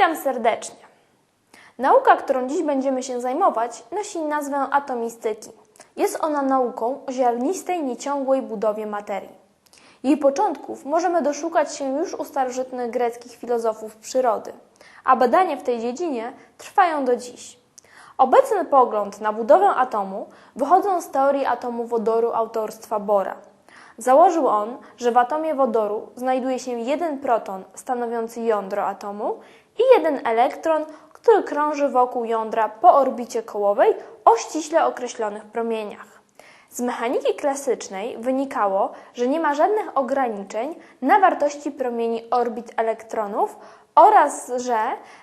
Witam serdecznie. Nauka, którą dziś będziemy się zajmować, nosi nazwę atomistyki. Jest ona nauką o ziarnistej, nieciągłej budowie materii. Jej początków możemy doszukać się już u starożytnych greckich filozofów przyrody, a badania w tej dziedzinie trwają do dziś. Obecny pogląd na budowę atomu wychodzą z teorii atomu wodoru autorstwa Bora. Założył on, że w atomie wodoru znajduje się jeden proton stanowiący jądro atomu i jeden elektron, który krąży wokół jądra po orbicie kołowej o ściśle określonych promieniach. Z mechaniki klasycznej wynikało, że nie ma żadnych ograniczeń na wartości promieni orbit elektronów oraz że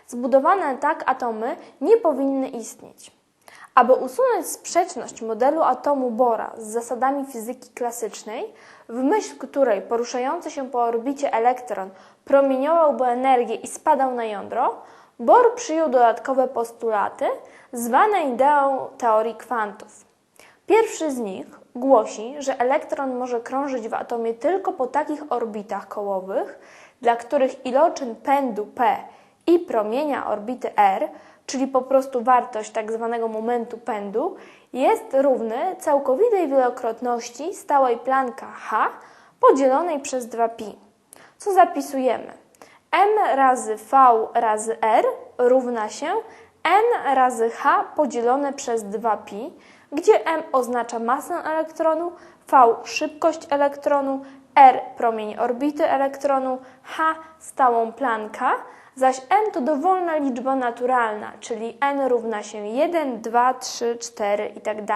zbudowane tak atomy nie powinny istnieć. Aby usunąć sprzeczność modelu atomu Bora z zasadami fizyki klasycznej, w myśl której poruszający się po orbicie elektron promieniowałby energię i spadał na jądro, Bohr przyjął dodatkowe postulaty zwane ideą teorii kwantów. Pierwszy z nich głosi, że elektron może krążyć w atomie tylko po takich orbitach kołowych, dla których iloczyn pędu P i promienia orbity R, czyli po prostu wartość. Tak momentu pędu, jest równy całkowitej wielokrotności stałej planka H podzielonej przez 2pi. Co zapisujemy? m razy v razy r równa się n razy h podzielone przez 2pi, gdzie m oznacza masę elektronu, v szybkość elektronu, r promień orbity elektronu, h stałą planka, zaś n to dowolna liczba naturalna, czyli n równa się 1, 2, 3, 4 itd.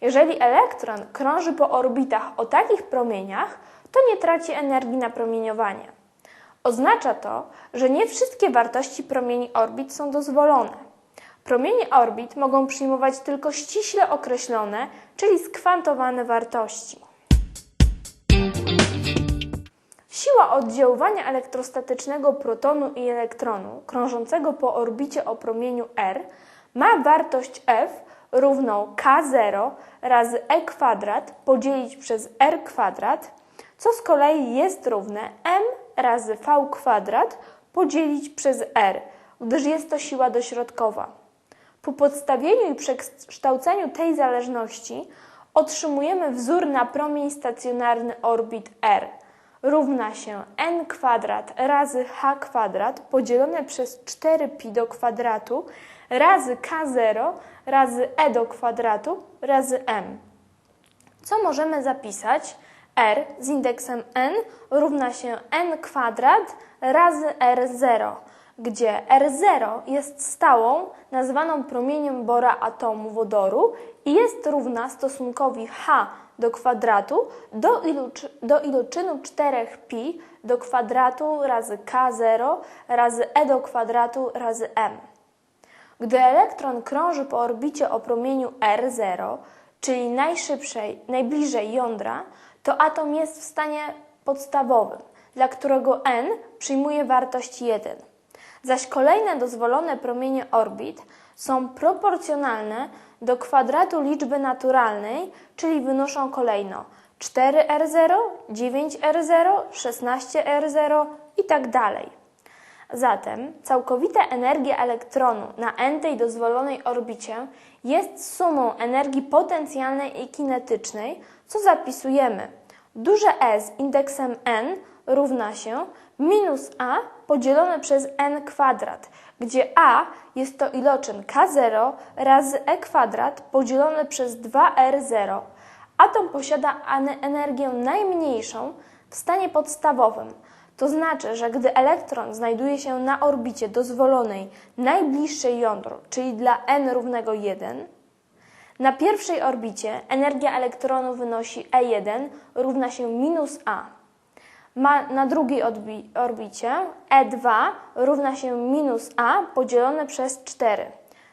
Jeżeli elektron krąży po orbitach o takich promieniach, to nie traci energii na promieniowanie. Oznacza to, że nie wszystkie wartości promieni orbit są dozwolone. Promienie orbit mogą przyjmować tylko ściśle określone, czyli skwantowane wartości. Siła oddziaływania elektrostatycznego protonu i elektronu krążącego po orbicie o promieniu r ma wartość f równą k0 razy e kwadrat podzielić przez r kwadrat, co z kolei jest równe m razy v kwadrat podzielić przez r, gdyż jest to siła dośrodkowa. Po podstawieniu i przekształceniu tej zależności otrzymujemy wzór na promień stacjonarny orbit r równa się n kwadrat razy h kwadrat podzielone przez 4pi do kwadratu razy k0 razy e do kwadratu razy m. Co możemy zapisać? r z indeksem n równa się n kwadrat razy r0, gdzie r0 jest stałą, nazwaną promieniem Bora atomu wodoru i jest równa stosunkowi h do kwadratu do, iluczy, do iloczynu 4pi do kwadratu razy k0 razy e do kwadratu razy m. Gdy elektron krąży po orbicie o promieniu r0, czyli najszybszej, najbliżej jądra, to atom jest w stanie podstawowym, dla którego n przyjmuje wartość 1. Zaś kolejne dozwolone promienie orbit są proporcjonalne do kwadratu liczby naturalnej, czyli wynoszą kolejno 4R0, 9R0, 16R0 i tak dalej. Zatem całkowita energia elektronu na n-tej dozwolonej orbicie jest sumą energii potencjalnej i kinetycznej, co zapisujemy. Duże E z indeksem n równa się minus a podzielone przez n kwadrat, gdzie a jest to iloczyn k0 razy e kwadrat podzielone przez 2r0. Atom posiada energię najmniejszą w stanie podstawowym, to znaczy, że gdy elektron znajduje się na orbicie dozwolonej najbliższej jądru, czyli dla n równego 1, na pierwszej orbicie energia elektronu wynosi E1 równa się minus A. Ma na drugiej orbicie E2 równa się minus A podzielone przez 4.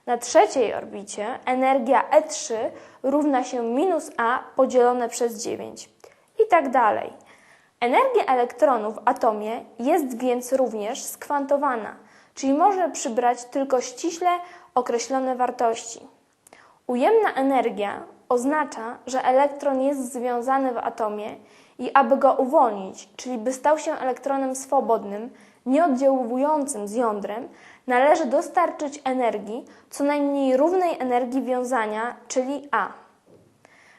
Na trzeciej orbicie energia E3 równa się minus A podzielone przez 9. I tak dalej. Energia elektronu w atomie jest więc również skwantowana, czyli może przybrać tylko ściśle określone wartości. Ujemna energia oznacza, że elektron jest związany w atomie i aby go uwolnić, czyli by stał się elektronem swobodnym, nieoddziaływującym z jądrem należy dostarczyć energii co najmniej równej energii wiązania, czyli A.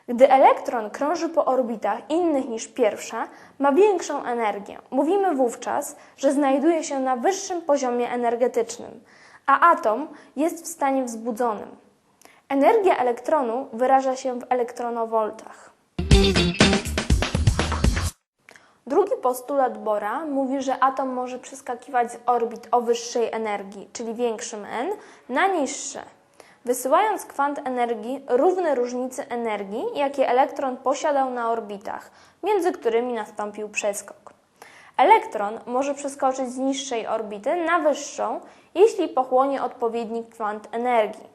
Gdy elektron krąży po orbitach innych niż pierwsza, ma większą energię. Mówimy wówczas, że znajduje się na wyższym poziomie energetycznym, a atom jest w stanie wzbudzonym. Energia elektronu wyraża się w elektronowoltach. Drugi postulat Bora mówi, że atom może przeskakiwać z orbit o wyższej energii, czyli większym n, na niższe, wysyłając kwant energii równe różnicy energii, jakie elektron posiadał na orbitach, między którymi nastąpił przeskok. Elektron może przeskoczyć z niższej orbity na wyższą, jeśli pochłonie odpowiedni kwant energii.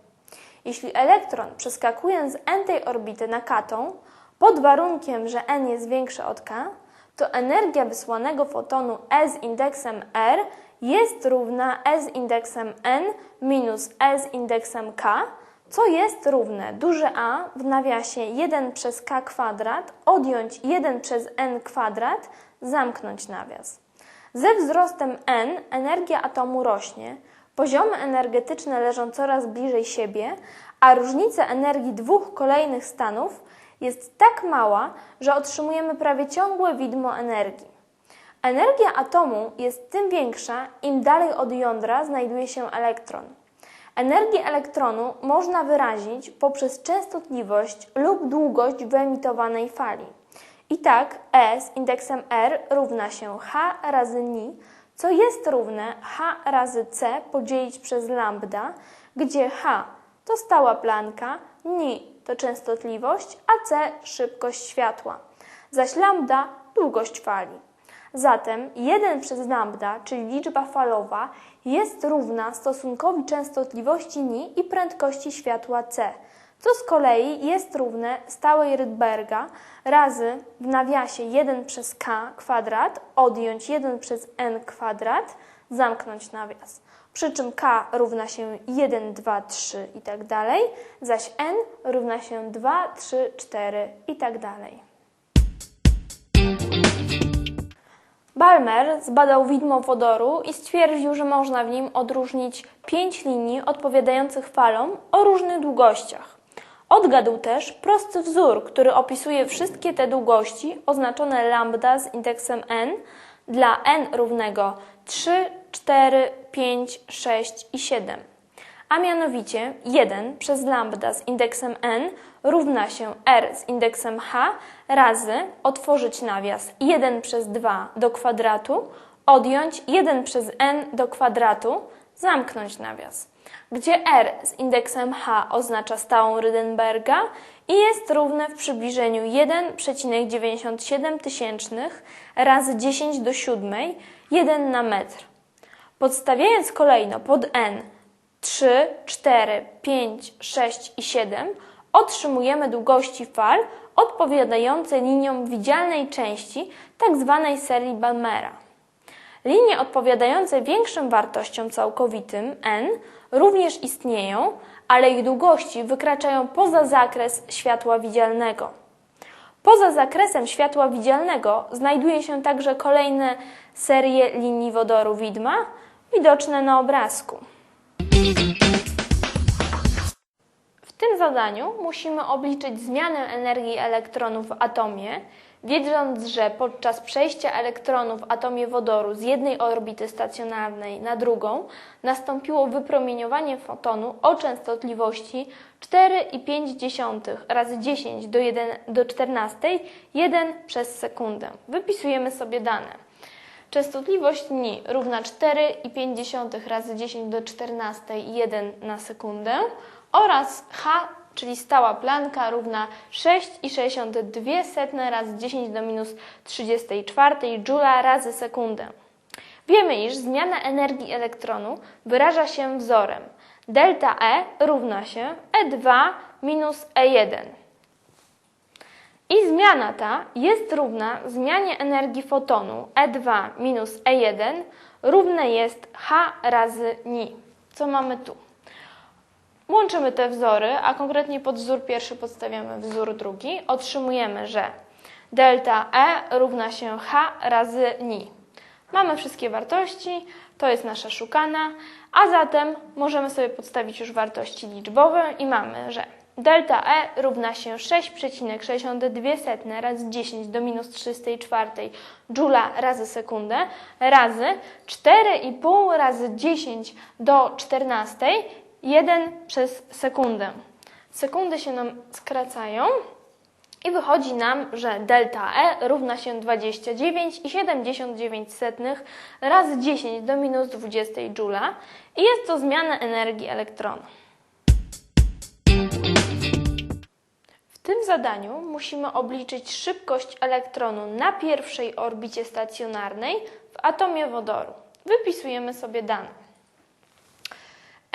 Jeśli elektron przeskakuje z n tej orbity na katą, pod warunkiem, że n jest większe od k, to energia wysłanego fotonu E z indeksem R jest równa E z indeksem N minus E z indeksem K, co jest równe duże A w nawiasie 1 przez K kwadrat odjąć 1 przez N kwadrat, zamknąć nawias. Ze wzrostem N energia atomu rośnie, poziomy energetyczne leżą coraz bliżej siebie, a różnica energii dwóch kolejnych stanów jest tak mała, że otrzymujemy prawie ciągłe widmo energii. Energia atomu jest tym większa, im dalej od jądra znajduje się elektron. Energię elektronu można wyrazić poprzez częstotliwość lub długość wyemitowanej fali. I tak E z indeksem R równa się H razy ni, co jest równe H razy C podzielić przez lambda, gdzie H to stała planka, ni to częstotliwość, a c szybkość światła, zaś lambda długość fali. Zatem 1 przez lambda, czyli liczba falowa, jest równa stosunkowi częstotliwości ni i prędkości światła c, co z kolei jest równe stałej Rydberga razy w nawiasie 1 przez k kwadrat odjąć 1 przez n kwadrat, zamknąć nawias przy czym k równa się 1, 2, 3 i tak dalej, zaś n równa się 2, 3, 4 i tak dalej. Balmer zbadał widmo wodoru i stwierdził, że można w nim odróżnić pięć linii odpowiadających falom o różnych długościach. Odgadł też prosty wzór, który opisuje wszystkie te długości oznaczone lambda z indeksem n dla n równego 3, 4, 5, 6 i 7. A mianowicie 1 przez lambda z indeksem n równa się r z indeksem h razy otworzyć nawias 1 przez 2 do kwadratu, odjąć 1 przez n do kwadratu, zamknąć nawias, gdzie r z indeksem h oznacza stałą Rydenberga i jest równe w przybliżeniu 1,97 tysięcznych razy 10 do 7, 1 na metr. Podstawiając kolejno pod n 3, 4, 5, 6 i 7 otrzymujemy długości fal odpowiadające liniom widzialnej części tzw. Tak serii Balmera. Linie odpowiadające większym wartościom całkowitym n również istnieją, ale ich długości wykraczają poza zakres światła widzialnego. Poza zakresem światła widzialnego znajduje się także kolejne serie linii wodoru widma, widoczne na obrazku. W tym zadaniu musimy obliczyć zmianę energii elektronów w atomie, wiedząc, że podczas przejścia elektronów w atomie wodoru z jednej orbity stacjonarnej na drugą nastąpiło wypromieniowanie fotonu o częstotliwości 4,5 razy 10 do, 1, do 14 1 przez sekundę. Wypisujemy sobie dane. Częstotliwość ni równa 4,5 razy 10 do 14 1 na sekundę oraz h, czyli stała planka równa 6,62 razy 10 do minus 34 joule razy sekundę. Wiemy, iż zmiana energii elektronu wyraża się wzorem delta E równa się E2 minus E1. I zmiana ta jest równa zmianie energii fotonu E2 minus E1 równe jest H razy ni. Co mamy tu? Łączymy te wzory, a konkretnie pod wzór pierwszy podstawiamy wzór drugi. Otrzymujemy, że delta E równa się H razy ni. Mamy wszystkie wartości, to jest nasza szukana, a zatem możemy sobie podstawić już wartości liczbowe i mamy, że delta E równa się 6,62 razy 10 do minus 34 joula razy sekundę razy 4,5 razy 10 do 14 1 przez sekundę. Sekundy się nam skracają i wychodzi nam, że delta E równa się 29,79 razy 10 do minus 20 joula i jest to zmiana energii elektronu. W tym zadaniu musimy obliczyć szybkość elektronu na pierwszej orbicie stacjonarnej w atomie wodoru. Wypisujemy sobie dane.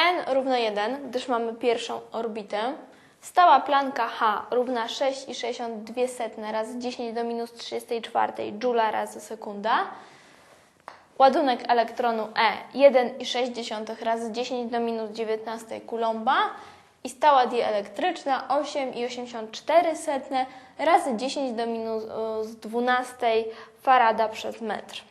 N równa 1, gdyż mamy pierwszą orbitę. Stała planka H równa 6,62 razy 10 do minus 34 joula razy sekunda. Ładunek elektronu E 1,6 razy 10 do minus 19 kulomba i stała dieelektryczna 8,84 razy 10 do minus 12 farada przez metr.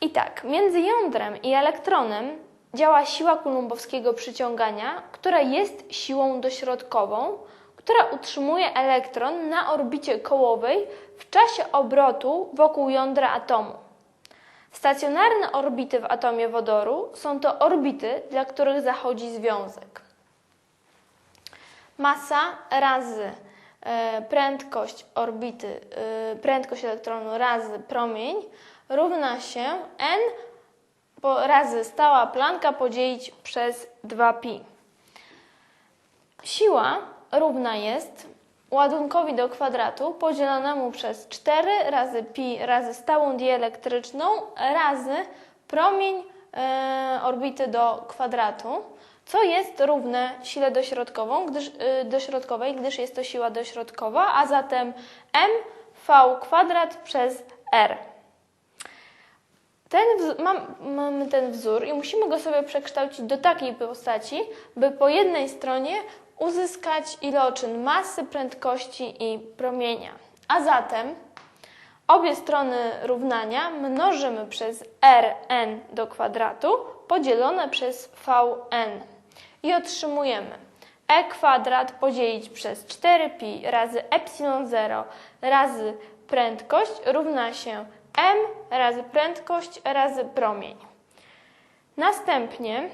I tak, między jądrem i elektronem działa siła kulumbowskiego przyciągania, która jest siłą dośrodkową, która utrzymuje elektron na orbicie kołowej w czasie obrotu wokół jądra atomu. Stacjonarne orbity w atomie wodoru są to orbity, dla których zachodzi związek. Masa razy e, prędkość orbity, e, prędkość elektronu razy promień równa się n razy stała planka podzielić przez 2pi. Siła równa jest ładunkowi do kwadratu podzielonemu przez 4 razy pi razy stałą dieelektryczną razy promień e, orbity do kwadratu, co jest równe sile dośrodkową, gdyż, e, dośrodkowej, gdyż jest to siła dośrodkowa, a zatem m v kwadrat przez r. Ten mam, mamy ten wzór i musimy go sobie przekształcić do takiej postaci, by po jednej stronie uzyskać iloczyn masy, prędkości i promienia. A zatem obie strony równania mnożymy przez Rn do kwadratu podzielone przez Vn i otrzymujemy e kwadrat podzielić przez 4pi razy epsilon 0 razy prędkość równa się m razy prędkość razy promień. Następnie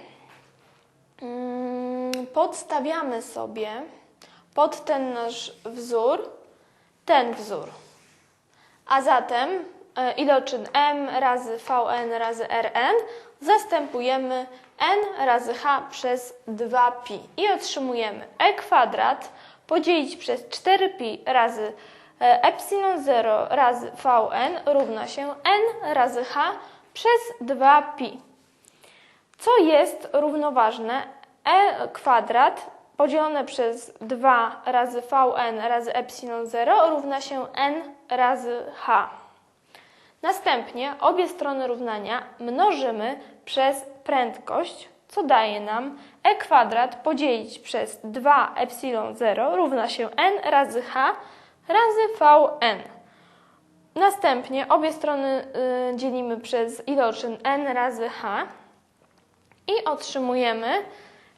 mm, podstawiamy sobie pod ten nasz wzór ten wzór. A zatem e, iloczyn m razy vn razy rn zastępujemy n razy h przez 2pi i otrzymujemy e kwadrat podzielić przez 4pi razy epsilon 0 razy Vn równa się n razy h przez 2pi. Co jest równoważne? e kwadrat podzielone przez 2 razy Vn razy epsilon 0 równa się n razy h. Następnie obie strony równania mnożymy przez prędkość, co daje nam e kwadrat podzielić przez 2 epsilon 0 równa się n razy h razy Vn. Następnie obie strony y, dzielimy przez iloczyn n razy h i otrzymujemy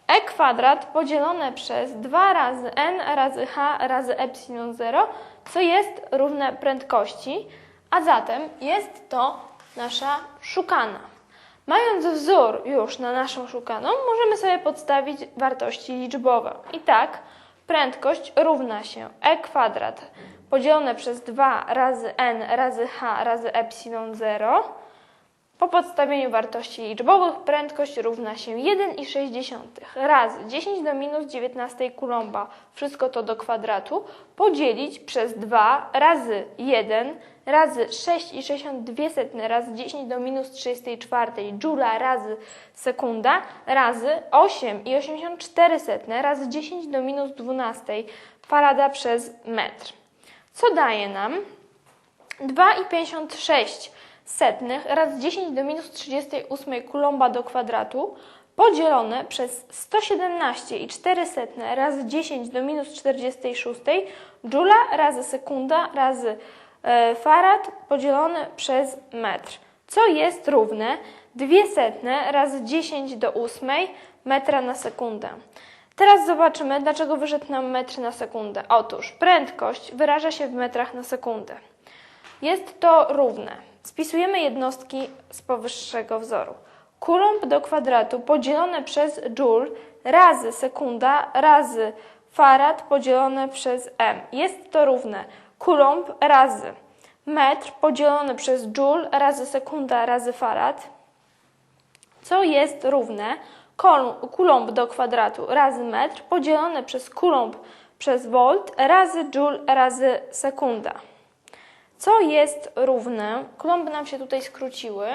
e kwadrat podzielone przez 2 razy n razy h razy epsilon 0, co jest równe prędkości, a zatem jest to nasza szukana. Mając wzór już na naszą szukaną, możemy sobie podstawić wartości liczbowe. I tak prędkość równa się e kwadrat podzielone przez 2 razy n razy h razy epsilon 0. Po podstawieniu wartości liczbowych prędkość równa się 1,6 razy 10 do minus 19 kulomba, wszystko to do kwadratu, podzielić przez 2 razy 1 razy 6,62 razy 10 do minus 34 joula razy sekunda razy 8,84 razy 10 do minus 12 farada przez metr. Co daje nam 2,56 setnych razy 10 do minus 38 kulomba do kwadratu podzielone przez 117,4 razy 10 do minus 46 joula razy sekunda razy e, farad podzielone przez metr, co jest równe 2 setne razy 10 do 8 metra na sekundę. Teraz zobaczymy, dlaczego wyszedł nam metr na sekundę. Otóż prędkość wyraża się w metrach na sekundę. Jest to równe. Spisujemy jednostki z powyższego wzoru. Coulomb do kwadratu podzielone przez joule razy sekunda razy farad podzielone przez m. Jest to równe Coulomb razy metr podzielone przez joule razy sekunda razy farad, co jest równe Coulomb do kwadratu razy metr podzielone przez Coulomb przez volt razy joule razy sekunda co jest równe, kulomby nam się tutaj skróciły,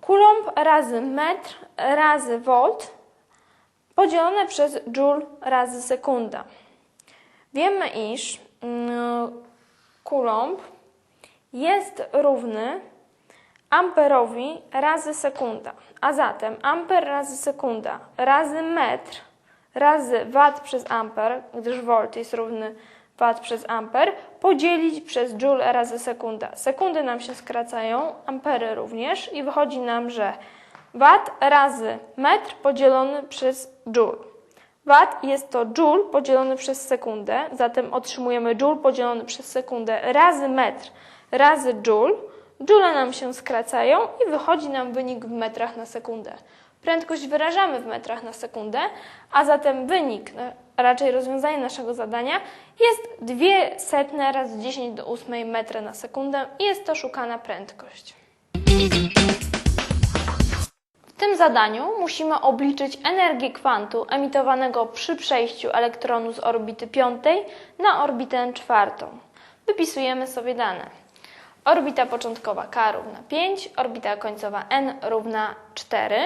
kulomb razy metr razy volt podzielone przez joule razy sekunda. Wiemy, iż mm, kulomb jest równy amperowi razy sekunda, a zatem amper razy sekunda razy metr razy watt przez amper, gdyż volt jest równy watt przez amper, podzielić przez joule razy sekunda. Sekundy nam się skracają, ampery również i wychodzi nam, że watt razy metr podzielony przez joule. Watt jest to joule podzielony przez sekundę, zatem otrzymujemy joule podzielony przez sekundę razy metr razy joule. Joule nam się skracają i wychodzi nam wynik w metrach na sekundę. Prędkość wyrażamy w metrach na sekundę, a zatem wynik, a raczej rozwiązanie naszego zadania jest 2 setne razy 10 do 8 metra na sekundę i jest to szukana prędkość. W tym zadaniu musimy obliczyć energię kwantu emitowanego przy przejściu elektronu z orbity piątej na orbitę czwartą. Wypisujemy sobie dane. Orbita początkowa k równa 5, orbita końcowa n równa 4.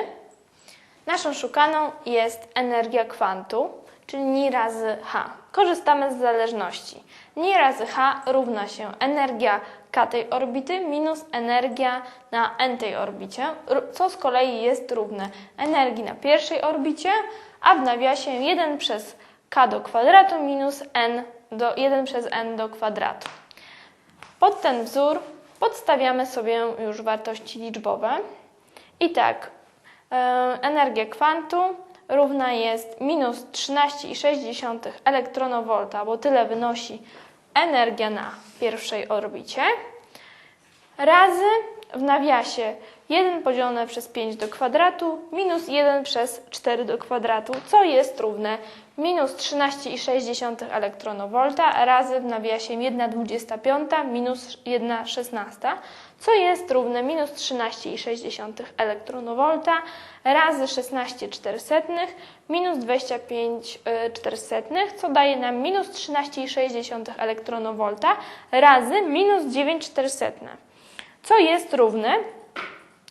Naszą szukaną jest energia kwantu, czyli ni razy h. Korzystamy z zależności. Ni razy h równa się energia k tej orbity minus energia na n tej orbicie, co z kolei jest równe energii na pierwszej orbicie, a w nawiasie 1 przez k do kwadratu minus n do 1 przez n do kwadratu. Pod ten wzór podstawiamy sobie już wartości liczbowe. I tak, e, energia kwantu równa jest minus 13,6 elektronowolta, bo tyle wynosi energia na pierwszej orbicie, razy w nawiasie 1 podzielone przez 5 do kwadratu minus 1 przez 4 do kwadratu, co jest równe minus 13,6 elektronowolta razy w nawiasie 1,25 minus 1,16, co jest równe minus 13,6 elektronowolta razy 16,4 minus 25,4, co daje nam minus 13,6 elektronowolta razy minus 9,4 co jest równe?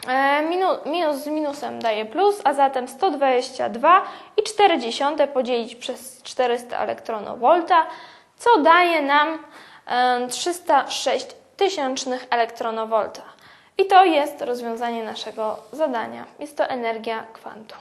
E, minu, minus z minusem daje plus, a zatem 122,4 podzielić przez 400 elektronowolta, co daje nam e, 306 tysięcznych elektronowolta. I to jest rozwiązanie naszego zadania. Jest to energia kwantu.